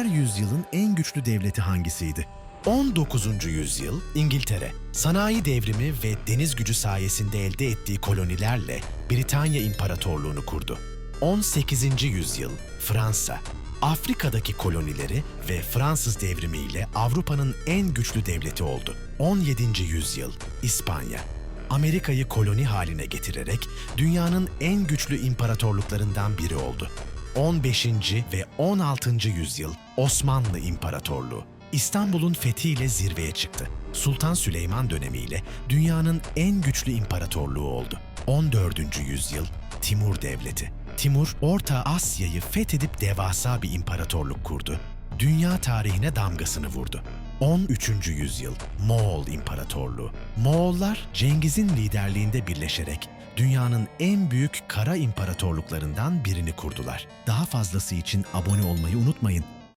her yüzyılın en güçlü devleti hangisiydi? 19. yüzyıl İngiltere, sanayi devrimi ve deniz gücü sayesinde elde ettiği kolonilerle Britanya İmparatorluğunu kurdu. 18. yüzyıl Fransa, Afrika'daki kolonileri ve Fransız devrimiyle Avrupa'nın en güçlü devleti oldu. 17. yüzyıl İspanya, Amerika'yı koloni haline getirerek dünyanın en güçlü imparatorluklarından biri oldu. 15. ve 16. yüzyıl Osmanlı İmparatorluğu İstanbul'un fethiyle zirveye çıktı. Sultan Süleyman dönemiyle dünyanın en güçlü imparatorluğu oldu. 14. yüzyıl Timur Devleti. Timur, Orta Asya'yı fethedip devasa bir imparatorluk kurdu. Dünya tarihine damgasını vurdu. 13. yüzyıl Moğol İmparatorluğu. Moğollar Cengiz'in liderliğinde birleşerek dünyanın en büyük kara imparatorluklarından birini kurdular. Daha fazlası için abone olmayı unutmayın.